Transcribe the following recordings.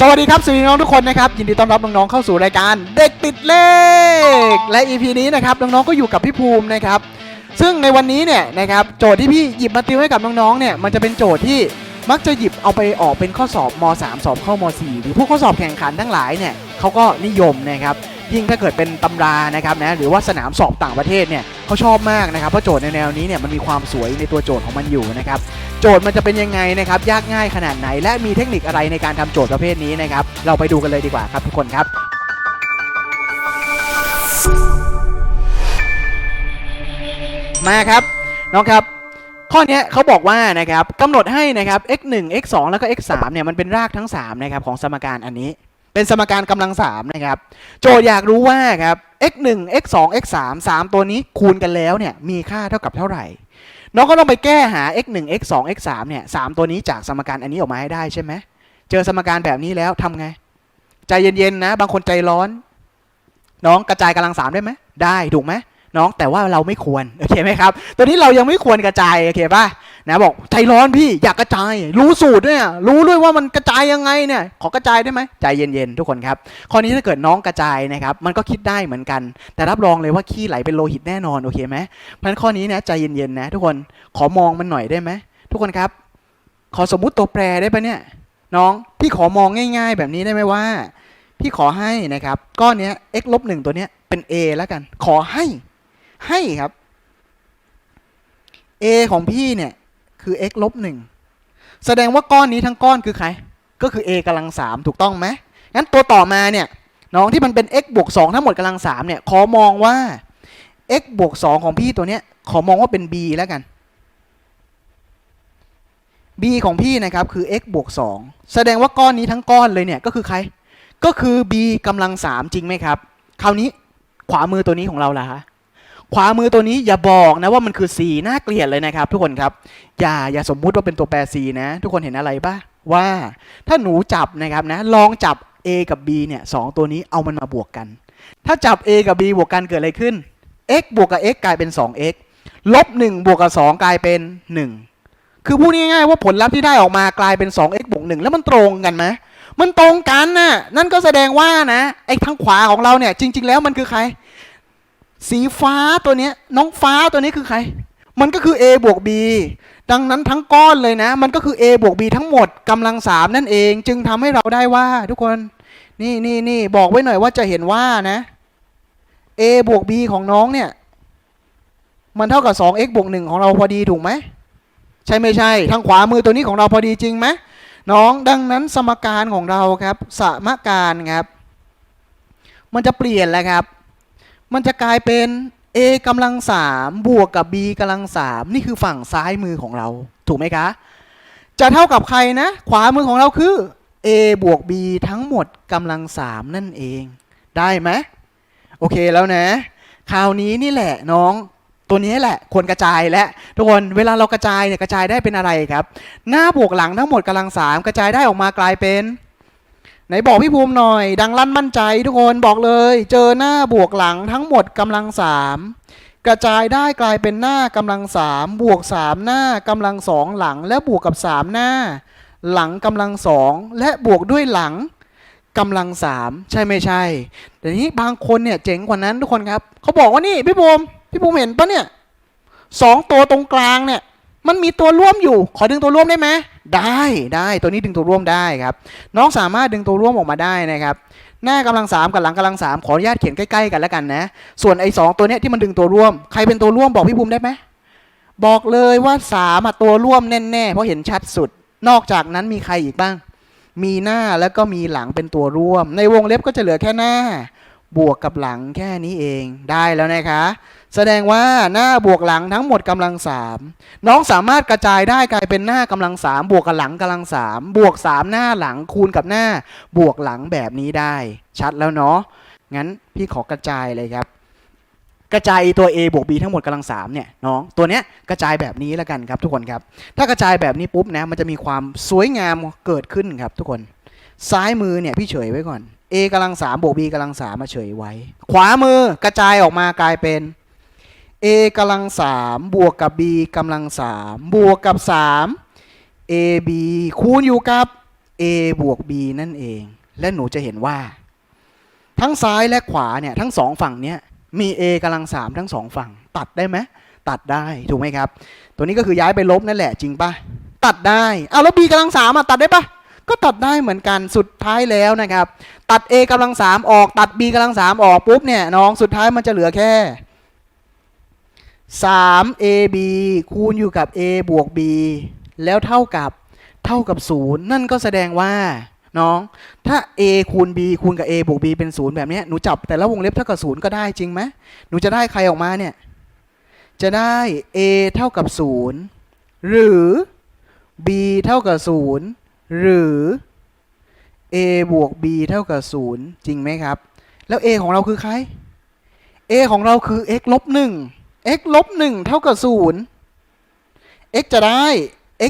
สวัสดีครับสวัสดีน้องทุกคนนะครับยินดีต้อนรับน้องๆเข้าสู่รายการเด็กติดเลข และ EP นี้นะครับน้องๆก็อยู่กับพี่ภูมินะครับ ซึ่งในวันนี้เนี่ยนะครับโจทย์ที่พี่หยิบมาติวให้กับน้องๆเนี่ยมันจะเป็นโจทย์ที่มักจะหยิบเอาไปออกเป็นข้อสอบม .3 สอบเข้าม .4 หรือพวกข้อสอบแข่งขันทั้งหลายเนี่ยเขาก็นิยมนะครับ ยิ่งถ้าเกิดเป็นตำรานะครับนะหรือว่าสนามสอบต่างประเทศเนี่ยเขาชอบมากนะครับเพราะโจทย์ในแนวนี้เนี่ยมันมีความสวยในตัวโจทย์ของมันอยู่นะครับโจทย์มันจะเป็นยังไงนะครับยากง่ายขนาดไหน และมีเทคนิคอะไรในการทำโจทย์ประเภทนี้นะครับเราไปดูกันเลยดีกว่าครับทุกคนครับมาครับน้องครับข้อนี้เขาบอกว่านะครับกำหนดให้นะครับ x 1 x 2 แล้วก็ x 3 เนี่ยมันเป็นรากทั้ง3นะครับของสมการอันนี้ เป็นสมการกำลัง3นะครับ โจทย์อยากรู้ว่าครับ x 1 x 2 x 3 3ตัวนี้คูณกันแล้วเนี่ยมีค่าเท่ากับเท่าไหร่ น้องก็ต้องไปแก้หา x 1 x 2 x 3เนี่ยสามตัวนี้จากสมการอันนี้ออกมาให้ได้ใช่ไหมเจอสมการแบบนี้แล้วทำไง ใจเย็นๆนะ บางคนใจร้อน น้องกระจายกำลังสามได้ไหมได้ถูกไหมน้องแต่ว่าเราไม่ควรโอเคไหมครับ ตัวนี้เรายังไม่ควรกระจายโอเคป่ะ นะบอกใจร้อนพี่อยากกระจาย รู้สูตรด้วยรู้ด้วยว่ามันกระจายยังไงเนี่ยขอกระจายได้ไหมใจเย็นๆทุกคนครับข้อนี้ถ้าเกิดน้องกระจายนะครับมันก็คิดได้เหมือนกัน แต่รับรองเลยว่าขี้ไหลเป็นโลหิตแน่นอนโอเคไหมเพราะฉะนั้นข้อนี้นะใจเย็นๆนะทุกคนขอมองมันหน่อยได้ไหมทุกคนครับ ขอสมมุติตัวแปรได้ปะเนี่ยน้องพี่ขอมองง่าย ๆ แบบนี้ได้ไหมว่า พี่ขอให้นะครับก้อนเนี้ย x ลบหนึ่งตัวเนี้ยเป็น a แล้วกัน ขอให้ให้ครับ a ของพี่เนี่ย คือ x ลบหนึ่งแสดงว่าก้อนนี้ทั้งก้อนคือใคร ก็คือ a กำลังสามถูกต้องไหมงั้นตัวต่อมาเนี่ยน้องที่มันเป็น x บวกสองทั้งหมดกำลังสามเนี่ยขอมองว่า x บวกสองของพี่ตัวเนี้ยขอมองว่าเป็น b แล้วกัน b ของพี่นะครับคือ x บวก2แสดงว่าก้อนนี้ทั้งก้อนเลยเนี่ยก็คือใคร ก็คือ b กำลัง3จริงไหมครับ คราวนี้ขวามือตัวนี้ของเราล่ะฮะ ขวามือตัวนี้อย่าบอกนะว่ามันคือ c น่าเกลียดเลยนะครับ ทุกคนครับ อย่าอย่าสมมุติว่าเป็นตัวแปร c นะ ทุกคนเห็นอะไรปะว่าถ้าหนูจับนะครับนะลองจับ a กับ b เนี่ยสองตัวนี้เอามันมาบวกกัน ถ้าจับ a กับ b บวกกันเกิดอะไรขึ้น x บวกกับ x กลายเป็น 2x ลบ1บวกกับ 2 กลายเป็น 1 คือพูดง่ายๆว่าผลลัพธ์ที่ได้ออกมากลายเป็น 2x บวก1แล้วมันตรงกันไหมมันตรงกันน่ะนั่นก็แสดงว่านะไอ้ทางขวาของเราเนี่ยจริง ๆ แล้วมันคือใคร สีฟ้าตัวนี้น้องฟ้าตัวนี้คือใคร มันก็คือ a บวก b ดังนั้นทั้งก้อนเลยนะ มันก็คือ a บวก b ทั้งหมดกำลังสามนั่นเอง จึงทำให้เราได้ว่าทุกคน นี่นี่นี่บอกไว้หน่อยว่าจะเห็นว่านะ a บวก b ของน้องเนี่ย มันเท่ากับ 2x บวก 1 ของเราพอดีถูกไหม ใช่ไม่ใช่ ทางขวามือตัวนี้ของเราพอดีจริงไหมน้องดังนั้นสมการของเราครับ สมการครับ มันจะเปลี่ยนแล้วครับ มันจะกลายเป็น a กำลังสามบวกกับ b กำลังสามนี่คือฝั่งซ้ายมือของเรา ถูกไหมคะ จะเท่ากับใครนะ ขวามือของเราคือ a บวก b ทั้งหมดกำลังสามนั่นเอง ได้ไหมโอเคแล้วนะ คราวนี้นี่แหละน้องตัวนี้แหละควรกระจายและทุกคนเวลาเรากระจายเนี่ยกระจายได้เป็นอะไรครับ หน้าบวกหลังทั้งหมดกำลังสามกระจายได้ออกมากลายเป็น ไหนบอกพี่ภูมิหน่อย ดังลั่นมั่นใจทุกคนบอกเลย เจอหน้าบวกหลังทั้งหมดกำลังสามกระจายได้กลายเป็นหน้ากำลังสามบวกสามหน้ากำลังสองหลัง และบวกกับสามหน้า หลังกำลังสองและบวกด้วยหลังกำลังสามใช่ไม่ใช่แต่นี้บางคนเนี่ยเจ๋งกว่านั้นทุกคนครับเขาบอกว่านี่พี่ภูมิพี่ภูมิเห็นปะเนี่ยสองตัวตรงกลางเนี่ย มันมีตัวร่วมอยู่ ขอดึงตัวร่วมได้ไหมได้ได้ตัวนี้ดึงตัวร่วมได้ครับ น้องสามารถดึงตัวร่วมออกมาได้นะครับหน้ากำลังสามกับหลังกำลังสามขออนุญาตเขียนใกล้ๆกันแล้วกันนะ ส่วนไอ้สองตัวเนี้ยที่มันดึงตัวร่วม ใครเป็นตัวร่วมบอกพี่ภูมิได้ไหมบอกเลยว่าสามตัวร่วมแน่ๆเพราะเห็นชัดสุด นอกจากนั้นมีใครอีกบ้าง มีหน้าแล้วก็มีหลังเป็นตัวร่วม ในวงเล็บก็จะเหลือแค่หน้า บวกกับหลังแค่นี้เองได้แล้วนะคะ แสดงว่าหน้าบวกหลังทั้งหมดกำลังสามน้องสามารถกระจายได้กลายเป็นหน้ากำลังสามบวกกับหลังกำลังสามบวกสามหน้าหลังคูณกับหน้าบวกหลังแบบนี้ได้ ชัดแล้วเนาะงั้นพี่ขอกระจายเลยครับ กระจายตัว a บวก b ทั้งหมดกำลังสามเนี่ยน้องตัวเนี้ยกระจายแบบนี้แล้วกันครับทุกคนครับ ถ้ากระจายแบบนี้ปุ๊บนะมันจะมีความสวยงามเกิดขึ้นครับทุกคน ซ้ายมือเนี่ยพี่เฉยไว้ก่อน a กำลังสามบวก b กำลังสามมาเฉยไว้ ขวามือกระจายออกมากลายเป็น a กำลังสามบวกกับ b กำลังสามบวกกับสาม ab คูณอยู่กับ a บวก b นั่นเอง และหนูจะเห็นว่า ทั้งซ้ายและขวาเนี่ยทั้งสองฝั่งเนี้ยมี a กำลังสามทั้งสองฝั่ง ตัดได้ไหมตัดได้ถูกไหมครับ ตัวนี้ก็คือย้ายไปลบนั่นแหละจริงปะตัดได้เอาแล้ว b กำลังสามอะตัดได้ปะ ก็ตัดได้เหมือนกันสุดท้ายแล้วนะครับ ตัด a กำลังสามออกตัด b กำลังสามออกปุ๊บเนี่ยน้องสุดท้ายมันจะเหลือแค่ 3 ab คูณอยู่กับ a บวก b แล้วเท่ากับเท่ากับ 0 นั่นก็แสดงว่าน้อง ถ้า a คูณ b คูณกับ a บวก b เป็น 0 แบบนี้หนูจับแต่ละวงเล็บเท่ากับ 0 ก็ได้จริงไหมหนูจะได้ใครออกมาเนี่ย จะได้ a เท่ากับ 0 หรือ b เท่ากับ 0 หรือ a บวก b เท่ากับ 0 จริงไหมครับ แล้ว a ของเราคือใคร a ของเราคือ x ลบ1 x ลบ1เท่ากับ 0 x จะได้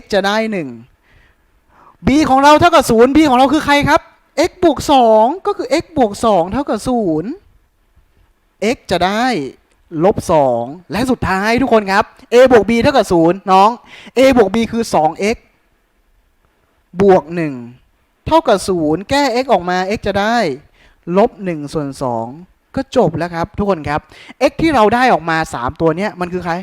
x จะได้ 1 b ของเราเท่ากับ 0 b ของเราคือใครครับ x บวก 2 ก็คือ x บวก 2 เท่ากับ 0 x จะได้ลบ 2 และสุดท้ายทุกคนครับ a บวก b เท่ากับ 0 น้อง a บวก b คือ 2x บวก 1 เท่ากับ 0 แก้ x ออกมา x จะได้ ลบ1ส่วน 2 ก็จบแล้วครับ ทุกคนครับ x ที่เราได้ออกมา 3 ตัวเนี้ยมันคือใคร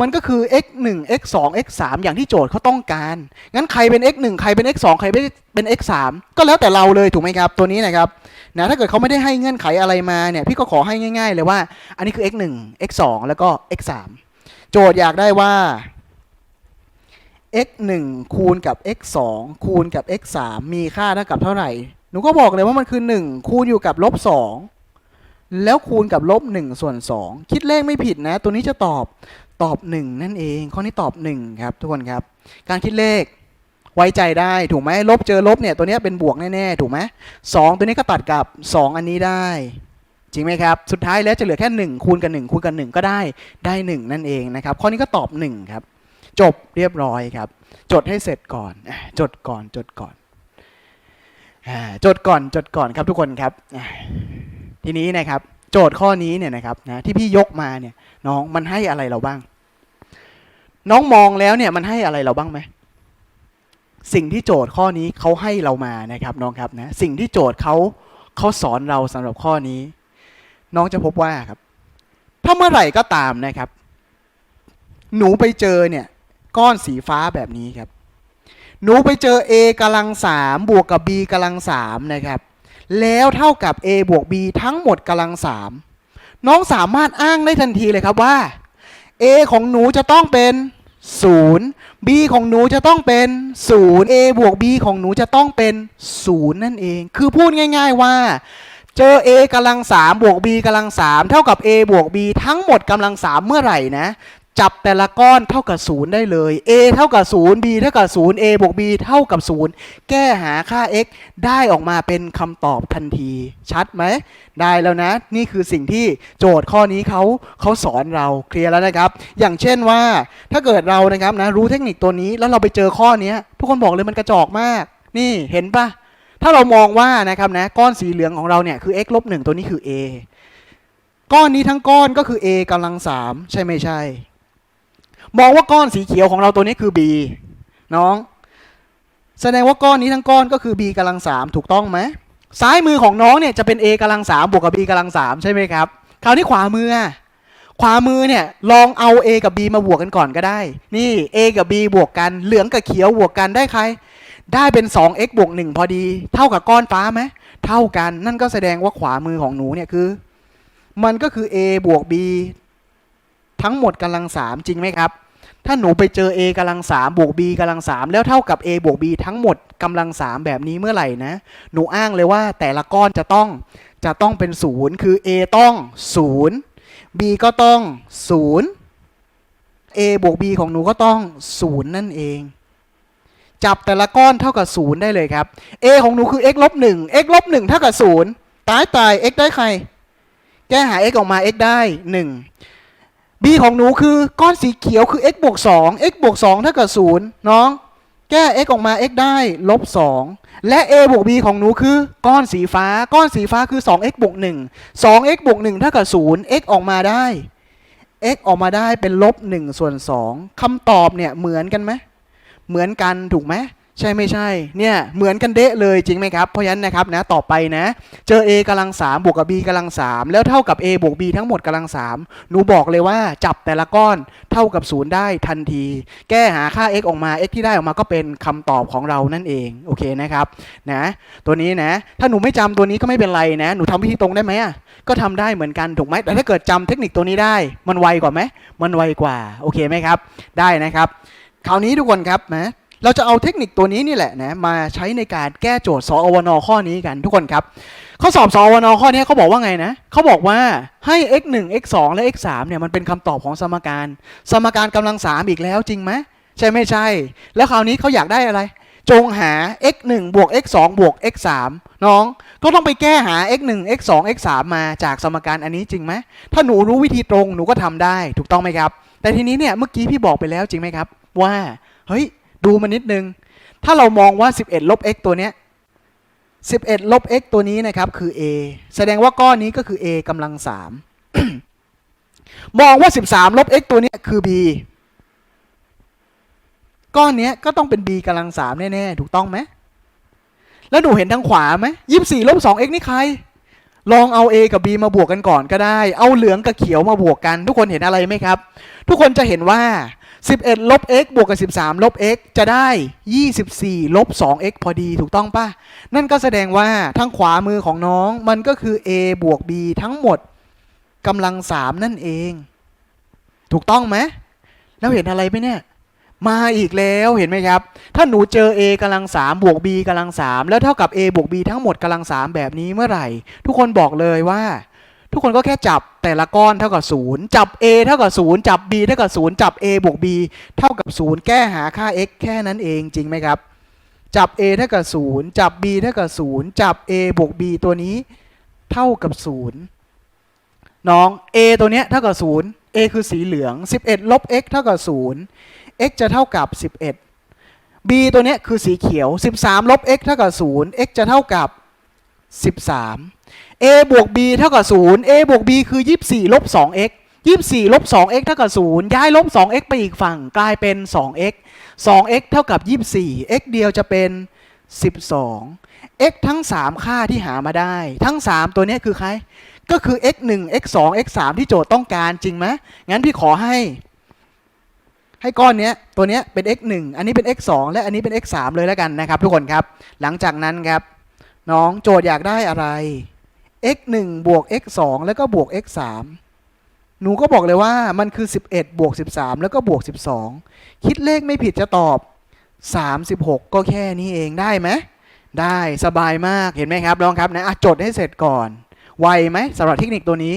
มันก็คือ x 1 x 2 x 3อย่างที่โจทย์เขาต้องการ งั้นใครเป็น x 1ใครเป็น x 2ใครเป็น x 3ก็แล้วแต่เราเลยถูกไหมครับ ตัวนี้นะครับนะถ้าเกิดเขาไม่ได้ให้เงื่อนไขอะไรมาเนี่ยพี่ก็ขอให้ง่าย ๆ เลยว่า อันนี้คือ x 1 x 2แล้วก็ x 3โจทย์อยากได้ว่า x 1คูณกับ x 2คูณกับ x 3มีค่าเท่ากับเท่าไหร่ หนูก็บอกเลยว่ามันคือ 1 คูณอยู่กับลบ2แล้วคูณกับลบ1ส่วน 2 คิดเลขไม่ผิดนะ ตัวนี้จะตอบตอบ 1 นั่นเอง ข้อนี้ตอบ 1 ครับ ทุกคนครับ การคิดเลขไว้ใจได้ถูกไหมลบเจอลบเนี่ยตัวเนี้ยเป็นบวกแน่ๆถูกไหมสตัวนี้ก็ตัดกับ 2 อันนี้ได้ จริงไหมครับ สุดท้ายแล้วจะเหลือแค่ 1 คูณกับ 1 คูณกับ 1 ก็ได้ได้ 1 นั่นเองนะครับ ข้อนี้ก็ตอบ 1 ครับ จบเรียบร้อยครับ จดให้เสร็จก่อน จดก่อนจดก่อน จดก่อนจดก่อนครับทุกคนครับ ทีนี้นะครับ โจทย์ข้อนี้เนี่ยนะครับนะที่พี่ยกมาเนี่ยน้องมันให้อะไรเราบ้าง น้องมองแล้วเนี่ยมันให้อะไรเราบ้างไหมสิ่งที่โจทย์ข้อนี้เขาให้เรามานะครับน้องครับนะสิ่งที่โจทย์เขาเขาสอนเราสำหรับข้อนี้ น้องจะพบว่าครับ ถ้าเมื่อไหร่ก็ตามนะครับ หนูไปเจอเนี่ย ก้อนสีฟ้าแบบนี้ครับ หนูไปเจอ a กำลังสามบวกกับ b กำลังสามนะครับ แล้วเท่ากับ a บวก b ทั้งหมดกำลังสามน้องสามารถอ้างได้ทันทีเลยครับว่า a ของหนูจะต้องเป็น 0 b ของหนูจะต้องเป็น 0 a บวก b ของหนูจะต้องเป็น 0 นั่นเอง คือพูดง่าย ๆว่าเจอ a กำลัง3บวก b กำลัง3เท่ากับ a บวก b ทั้งหมดกำลัง3เมื่อไหร่นะ จับแต่ละก้อนเท่ากับ0ได้เลย a เท่ากับ0 b เท่ากับ0 a บวก b เท่ากับ 0 แก้หาค่า x ได้ออกมาเป็นคำตอบทันที ชัดไหม ได้แล้วนะ นี่คือสิ่งที่โจทย์ข้อนี้เขาเขาสอนเราเคลียร์แล้วนะครับ อย่างเช่นว่าถ้าเกิดเรานะครับนะรู้เทคนิคตัวนี้แล้วเราไปเจอข้อนี้ยทุกคนบอกเลยมันกระจอกมาก นี่เห็นปะถ้าเรามองว่านะครับนะก้อนสีเหลืองของเราเนี่ยคือ x ลบหนึ่งตัวนี้คือ a ก้อนนี้ทั้งก้อนก็คือ a กำลังสามใช่ไม่ใช่ มองว่าก้อนสีเขียวของเราตัวนี้คือ b น้อง แสดงว่าก้อนนี้ทั้งก้อนก็คือ b กำลังสามถูกต้องไหมซ้ายมือของน้องเนี่ยจะเป็น a กำลังสามบวกกับ b กำลังสามใช่ไหมครับคราวนี้ขวามือขวามือเนี่ยลองเอา a กับ b มาบวกกันก่อนก็ได้ นี่ a กับ b บวกกัน เหลืองกับเขียวบวกกันได้ใคร ได้เป็น 2x บวก1พอดี เท่ากับก้อนฟ้าไหมเท่ากันนั่นก็แสดงว่าขวามือของหนูเนี่ยคือ มันก็คือ a บวก b ทั้งหมดกำลังสามจริงไหมครับ ถ้าหนูไปเจอ a กำลังสามบวก b กำลังสามแล้วเท่ากับ a บวก b ทั้งหมดกำลังสามแบบนี้เมื่อไหร่นะ หนูอ้างเลยว่าแต่ละก้อนจะต้องจะต้องเป็นศูนย์คือ a ต้องศูนย์ b ก็ต้องศูนย์ a บวก b ของหนูก็ต้องศูนย์นั่นเองจับแต่ละก้อนเท่ากับศูนย์ได้เลยครับ a ของหนูคือ x ลบหนึ่ง x ลบหนึ่งเท่ากับศูนย์ตายตาย x ได้ใคร แก้หา x ออกมา x ได้หนึ่ง b ของหนูคือก้อนสีเขียวคือ x บวก2 x บวก2เท่ากับ0น้อง แก้ x ออกมา x ได้ลบ2และ a บวก b ของหนูคือ ก้อนสีฟ้า ก้อนสีฟ้าคือ 2x บวก1 2x บวก1เท่ากับ0 x ออกมาได้ x ออกมาได้เป็นลบ1ส่วน2คำตอบเนี่ยเหมือนกันไหมเหมือนกันถูกไหม ใช่ไม่ใช่เนี่ยเหมือนกันเดะเลยจริงไหมครับเพราะฉะนั้นนะครับนะต่อไปนะ เจอ a กำลัง3บวกกับ b กำลัง3แล้วเท่ากับ a บวก b ทั้งหมดกำลัง3หนูบอกเลยว่าจับแต่ละก้อนเท่ากับ0ได้ทันที แก้หาค่า x ออกมา x ที่ได้ออกมาก็เป็นคำตอบของเรานั่นเองโอเคนะครับนะตัวนี้นะ ถ้าหนูไม่จำตัวนี้ก็ไม่เป็นไรนะ หนูทำวิธีตรงได้ไหมอะก็ทำได้เหมือนกันถูกไหมแต่ถ้าเกิดจำเทคนิคตัวนี้ได้ มันไวกว่าไหมมันไวกว่าโอเคไหมครับ ได้นะครับ คราวนี้ทุกคนครับนะ เราจะเอาเทคนิคตัวนี้นี่แหละนะมาใช้ในการแก้โจทย์สอวนข้อนี้กันทุกคนครับ ข้อสอบสอวนข้อนี้เขาบอกว่าไงนะเขาบอกว่าให้ x 1 x 2และ x 3เนี่ยมันเป็นคำตอบของสมการ สมการกำลัง 3 อีกแล้วจริงไหมใช่ไม่ใช่ แล้วคราวนี้เขาอยากได้อะไร จงหา x 1บวก x 2บวก x 3น้องก็ต้องไปแก้หา x 1 x 2 x 3มาจากสมการอันนี้จริงไหมถ้าหนูรู้วิธีตรงหนูก็ทำได้ถูกต้องไหมครับ แต่ทีนี้เนี่ยเมื่อกี้พี่บอกไปแล้วจริงไหมครับ ว่าเฮ้ย ดูมานิดนึง ถ้าเรามองว่า 11 ลบ x ตัวเนี้ย11 ลบ x ตัวนี้นะครับ คือ a แสดงว่าก้อนนี้ก็คือ a กำลัง 3 มองว่า 13 ลบ x ตัวนี้คือ b ก้อนนี้ก็ต้องเป็น b กำลัง 3 แน่ ๆ ถูกต้องไหม แล้วหนูเห็นทางขวาไหม24 ลบ 2x นี่ใคร ลองเอา a กับ b มาบวกกันก่อนก็ได้ เอาเหลืองกับเขียวมาบวกกัน ทุกคนเห็นอะไรไหมครับ ทุกคนจะเห็นว่า 11 ลบ x บวกกับ 13 ลบ x จะได้ 24 ลบ 2x พอดีถูกต้องปะนั่นก็แสดงว่าทางขวามือของน้องมันก็คือ a บวก b ทั้งหมดกำลัง 3 นั่นเอง ถูกต้องไหม แล้วเห็นอะไรไหมเนี่ย มาอีกแล้วเห็นไหมครับ ถ้าหนูเจอ a กำลัง 3 บวก b กำลัง 3 แล้วเท่ากับ a บวก b ทั้งหมดกำลัง 3 แบบนี้เมื่อไหร่ ทุกคนบอกเลยว่า ทุกคนก็แค่จับแต่ละก้อนเท่ากับ 0 จับ a เท่ากับ 0 จับ b เท่ากับ 0 จับ a บวก b เท่ากับ 0 แก้หาค่า x แค่นั้นเองจริงไหมครับ จับ a เท่ากับ 0 จับ b เท่ากับ 0 จับ a บวก b ตัวนี้เท่ากับ 0 น้อง a ตัวเนี้ยเท่ากับ 0 a คือสีเหลือง 11 ลบ x เท่ากับ 0 x จะเท่ากับ 11 b ตัวเนี้ยคือสีเขียว 13 ลบ x เท่ากับ 0 x จะเท่ากับ 13 a บวก b เท่ากับ0 a บวก b คือ 24 ลบ 2x 24 ลบ 2x เท่ากับ 0 ย้ายลบ 2x ไปอีกฝั่งกลายเป็น 2x 2x เท่ากับ 24 x เดียวจะเป็น 12 x ทั้ง 3 ค่าที่หามาได้ ทั้ง 3 ตัวนี้คือใคร ก็คือ x 1 x 2 x 3ที่โจทย์ต้องการจริงไหมงั้นพี่ขอให้ ให้ก้อนเนี้ยตัวเนี้ยเป็น x 1อันนี้เป็น x 2และอันนี้เป็น x 3เลยแล้วกันนะครับ ทุกคนครับ หลังจากนั้นครับ น้องโจทย์อยากได้อะไร x 1บวก x 2แล้วก็บวก x 3หนูก็บอกเลยว่ามันคือ 11 บวก 13 แล้วก็บวก 12 คิดเลขไม่ผิดจะตอบ 36 ก็แค่นี้เองได้ไหม ได้สบายมากเห็นไหมครับลองครับนะะจดให้เสร็จก่อน ไวไหมสำหรับเทคนิคตัวนี้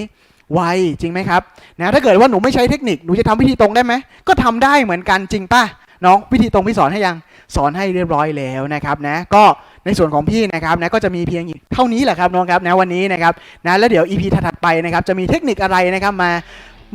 ไวจริงไหมครับนะถ้าเกิดว่าหนูไม่ใช้เทคนิคหนูจะทำวิธีตรงได้ไหม ก็ทำได้เหมือนกันจริงป่ะน้องวิธีตรงพี่สอนให้ยังสอนให้เรียบร้อยแล้วนะครับนะก็ ในส่วนของพี่นะครับนะก็จะมีเพียงเท่านี้แหละครับน้องครับนะวันนี้นะครับนะแล้วเดี๋ยว EP ถัดไปนะครับจะมีเทคนิคอะไรนะครับมา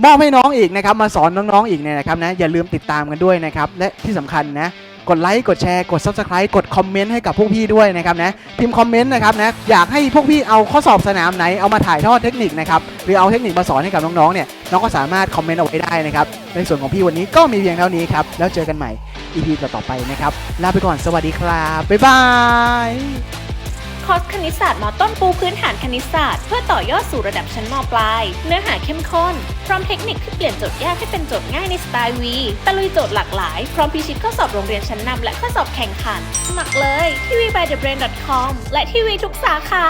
มอบให้น้องอีกนะครับมาสอนน้องๆอีกเนี่ยนะครับนะอย่าลืมติดตามกันด้วยนะครับและที่สำคัญนะ กดไลค์กดแชร์กด Subscribe กดคอมเมนต์ให้กับพวกพี่ด้วยนะครับนะพิมพ์คอมเมนต์นะครับนะอยากให้พวกพี่เอาข้อสอบสนามไหนเอามาถ่ายทอดเทคนิคนะครับหรือเอาเทคนิคมาสอนให้กับน้องๆเนี่ยน้องก็สามารถคอมเมนต์เอาไว้ได้นะครับในส่วนของพี่วันนี้ก็มีเพียงเท่านี้ครับแล้วเจอกันใหม่ EP ต่อๆไปนะครับลาไปก่อนสวัสดีครับบ๊ายบาย คอร์สคณิตศาสตร์มอต้นปูพื้นฐานคณิตศาสตร์ เพื่อต่อยอดสู่ระดับชั้นมปลาย เนื้อหาเข้มข้น พร้อมเทคนิคที่เปลี่ยนโจทย์ยากให้เป็นโจทย์ง่ายในสไตล์วีตะลุยโจทย์หลากหลาย พร้อมพิชิตข้อสอบโรงเรียนชั้นนำและข้อสอบแข่งขัน สมัครเลยที่ v by the brain com และที่วีทุกสาขา